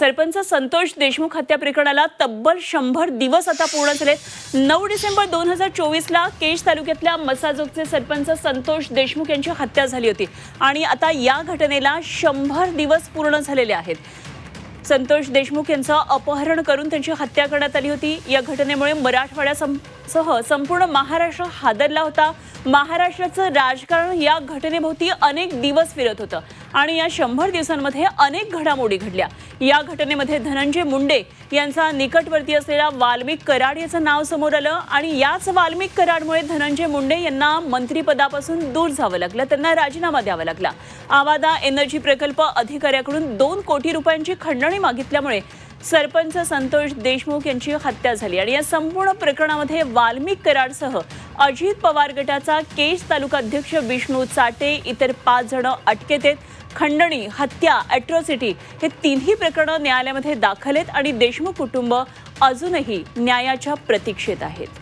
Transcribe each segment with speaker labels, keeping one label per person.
Speaker 1: सरपंच संतोष देशमुख हत्या प्रकरणाला तब्बल शंभर दिवस आता पूर्ण झालेत. नऊ डिसेंबर दोन हजार चोवीसला केज तालुक्यातल्या मसाजोगचे सरपंच संतोष देशमुख यांची हत्या झाली होती. आणि आता या घटनेला शंभर दिवस पूर्ण झालेले आहेत. संतोष देशमुख यांचं अपहरण करून त्यांची हत्या करण्यात आली होती. या घटनेमुळे मराठवाड्यासह संपूर्ण महाराष्ट्र हादरला होता. महाराष्ट्राचं राजकारण या घटनेभोवती अनेक दिवस फिरत होतं. आणि या शंभर दिवसांमध्ये अनेक घडामोडी घडल्या. या घटनेमध्ये धनंजय मुंडे यांचा निकटवर्ती असलेला वाल्मिक कराड याचं नाव समोर आलं आणि याच वाल्मिक कराडमुळे धनंजय मुंडे यांना मंत्रिपदापासून दूर जावं लागलं. त्यांना राजीनामा द्यावा लागला. आवादा एनर्जी प्रकल्प अधिकाऱ्याकडून दोन कोटी रुपयांची खंडणी मागितल्यामुळे सरपंच संतोष देशमुख यांची हत्या झाली आणि या संपूर्ण प्रकरणामध्ये वाल्मिक कराडसह अजित पवार गटाचा केज तालुका अध्यक्ष विष्णू चाटे इतर पाच जण अटकेत आहेत. खंडणी हत्या अॅट्रॉसिटी हे तिन्ही प्रकरणं न्यायालयामध्ये दाखल आहेत आणि देशमुख कुटुंब अजूनही न्यायाच्या प्रतीक्षेत आहेत.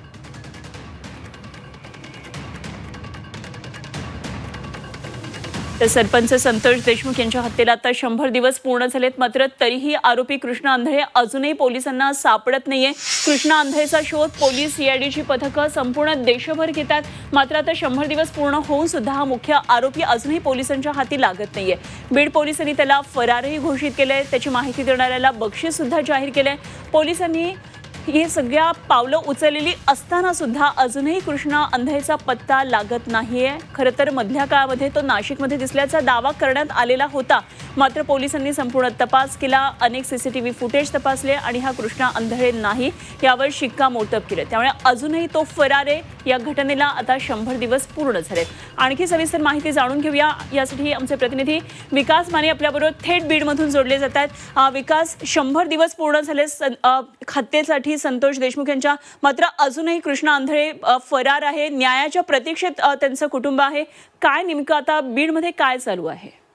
Speaker 1: तर सरपंच संतोष देशमुख यांच्या हत्येला आता शंभर दिवस पूर्ण झालेत. मात्र तरीही आरोपी कृष्णा आंधळे अजूनही पोलिसांना सापडत नाहीये. कृष्णा आंधळेचा शोध पोलीस सीआयडीची पथकं संपूर्ण देशभर घेतात. मात्र आता शंभर दिवस पूर्ण होऊन सुद्धा हा मुख्य आरोपी अजूनही पोलिसांच्या हाती लागत नाहीये. बीड पोलिसांनी त्याला फरारही घोषित केलंय. त्याची माहिती देणाऱ्याला बक्षीस सुद्धा जाहीर केलंय. पोलिसांनी ही सगळ्या पावलं उचललेली असताना सुद्धा अजूनही कृष्णा अंधाईचा पत्ता लागत नाहीये. खरं तर मधल्या काळामध्ये तो नाशिकमध्ये दिसल्याचा दावा करण्यात आलेला होता. मात्र पोलिसांनी संपूर्ण तपास केला. अनेक सीसीटीव्ही फुटेज तपासले आणि हा कृष्णा अंधळे नाही यावर शिक्कामोर्तब केलं. त्यामुळे अजूनही तो फरार आहे. या घटनेला आता शंभर दिवस पूर्ण झालेत. आणखी सविस्तर माहिती जाणून घेऊया. यासाठी आमचे प्रतिनिधी विकास माने आपल्याबरोबर थेट बीडमधून जोडले जात आहेत. विकास शंभर दिवस पूर्ण झाले. सन- आरोपी संतोष देशमुख यांच्या. मात्र अजूनही कृष्णा आंधळे फरार आहे. न्यायाच्या प्रतीक्षेत त्यांचं कुटुंब आहे. काय नेमकं आता बीडमध्ये काय चालू आहे?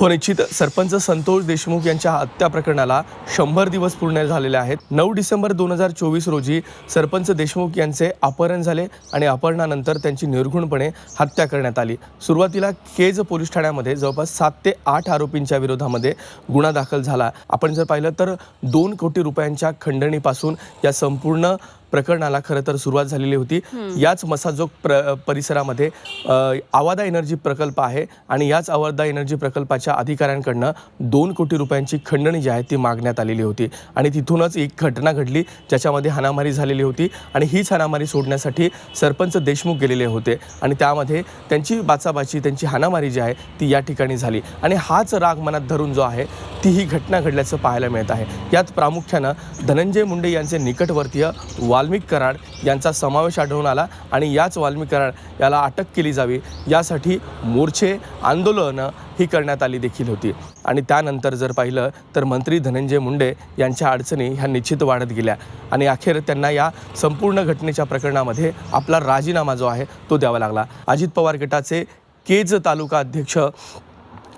Speaker 2: हो निश्चित. सरपंच संतोष देशमुख यांच्या हत्या प्रकरणाला शंभर दिवस पूर्ण झालेले आहेत. नऊ डिसेंबर दोन हजार चोवीस रोजी सरपंच देशमुख यांचे अपहरण झाले आणि अपहरणानंतर त्यांची निर्घुणपणे हत्या करण्यात आली. सुरुवातीला केज पोलीस ठाण्यामध्ये जवळपास सात ते आठ आरोपींच्या विरोधामध्ये गुन्हा दाखल झाला. आपण जर पाहिलं तर दोन कोटी रुपयांच्या खंडणीपासून या संपूर्ण प्रकरणाला खरं तर सुरुवात झालेली होती. याच मसाजोग प्र परिसरामध्ये आवादा एनर्जी प्रकल्प आहे आणि याच आवादा एनर्जी प्रकल्पाच्या अधिकाऱ्यांकडनं दोन कोटी रुपयांची खंडणी जी आहे ती मागण्यात आलेली होती. आणि तिथूनच एक घटना घडली ज्याच्यामध्ये हाणामारी झालेली होती आणि हीच हाणामारी सोडण्यासाठी सरपंच देशमुख गेलेले होते. आणि त्यामध्ये त्यांची बाचाबाची त्यांची हाणामारी जी आहे ती या ठिकाणी झाली. आणि हाच राग मनात धरून जो आहे ती ही घटना घडल्याचं पाहायला मिळत आहे. यात प्रामुख्यानं धनंजय मुंडे यांचे निकटवर्तीय वाल्मिक कराड यांचा समावेश आढळून आला आणि याच वाल्मिक कराड याला अटक केली जावी यासाठी मोर्चे आंदोलनं ही करण्यात आली देखील होती. आणि त्यानंतर जर पाहिलं तर मंत्री धनंजय मुंडे यांच्या अडचणी ह्या निश्चित वाढत गेल्या आणि अखेर त्यांना या संपूर्ण घटनेच्या प्रकरणामध्ये आपला राजीनामा जो आहे तो द्यावा लागला. अजित पवार गटाचे केज तालुका अध्यक्ष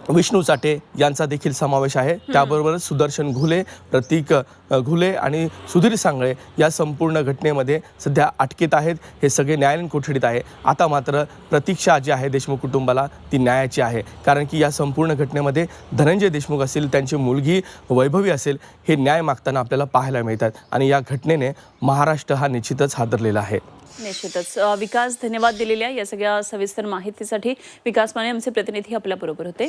Speaker 2: विष्णू चाटे यांचा देखील समावेश आहे. त्याबरोबरच सुदर्शन घुले प्रतीक घुले आणि सुधीर सांगळे या संपूर्ण घटनेमध्ये सध्या अटकेत आहेत. हे सगळे न्यायालयीन कोठडीत आहे. आता मात्र प्रतीक्षा जी आहे देशमुख कुटुंबाला ती न्यायाची आहे. कारण की या संपूर्ण घटनेमध्ये धनंजय देशमुख असेल त्यांची मुलगी वैभवी असेल हे न्याय मागताना आपल्याला पाहायला मिळतात. आणि या घटनेने महाराष्ट्र हा निश्चितच हादरलेला आहे.
Speaker 1: निश्चितच. विकास धन्यवाद दिलेल्या या सगळ्या सविस्तर माहितीसाठी विकास माने आमचे प्रतिनिधी आपल्या बरोबर होते.